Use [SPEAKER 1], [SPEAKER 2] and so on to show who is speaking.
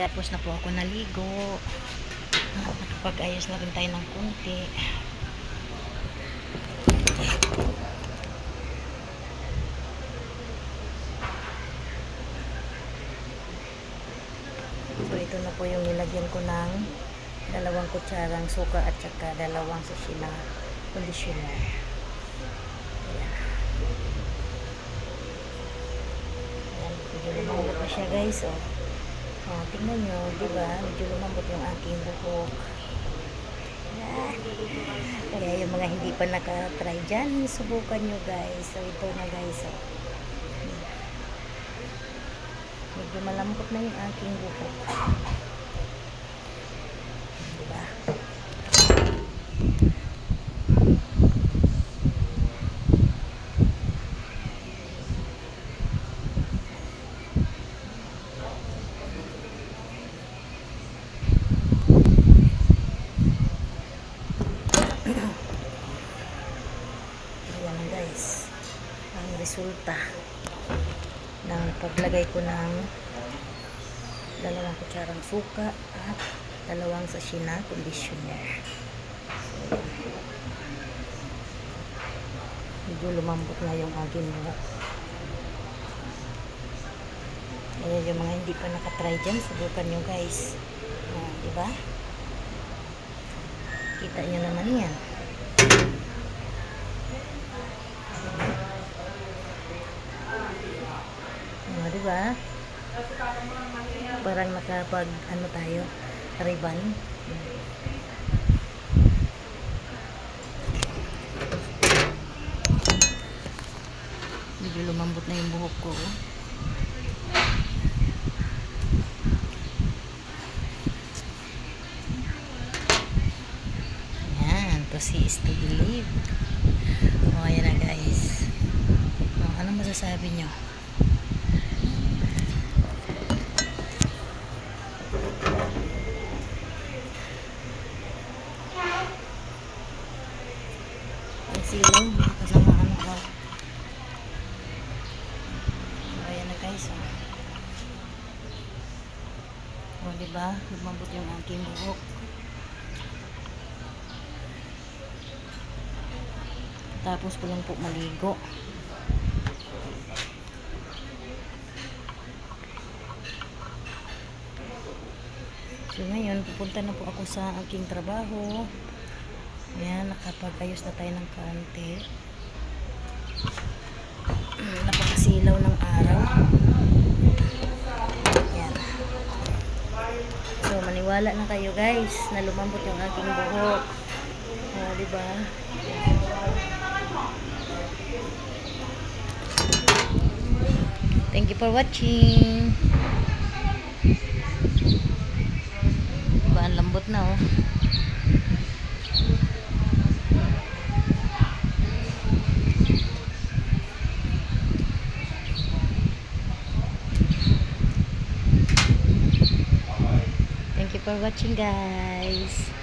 [SPEAKER 1] Tapos na po ako naligo. Nakapag-ayos na rin tayo ng kunti. So ito na po yung nilagyan ko ng dalawang kutsarang suka at saka dalawang sachet na conditioner. Ayan. Ayan, medyo lumambot na siya guys. Oh. Oh, tingnan nyo, di ba? Medyo lumambot yung aking buhok. Ah, Kaya yung mga hindi pa nakatry dyan, subukan nyo guys. So ito na guys. Oh. Medyo malambot na yung aking buhok. Di ba? Ayan guys. Ang resulta ng paglagay ko ng dalawang kutsarang suka at dalawang sachet na conditioner. So, ayan. Medyo lumambot na yung aking buhok. Kaya yung mga hindi pa nakatry dyan, subukan nyo guys. Ah, di ba? Kita nyo naman yan. Oh, di ba? Parang nakapag ano tayo, ribbon. Medyo lumambot na yung buhok ko. oh. See is to believe. O, ayan na guys. O, ano masasabi nyo? Silaw, kasama ano ka. O, ayan na guys. O, o diba? Lumambot yung aking buhok. Tapos ko lang po maligo. So ngayon, pupunta na po ako sa aking trabaho. Ayan, nakapag-ayos na tayo ng kaunti. Napakasilaw ng araw. Ayan. So, maniwala na kayo guys na lumambot yung aking buhok. O, diba? Thank you for watching. Diba, ang lambot na oh. For watching guys.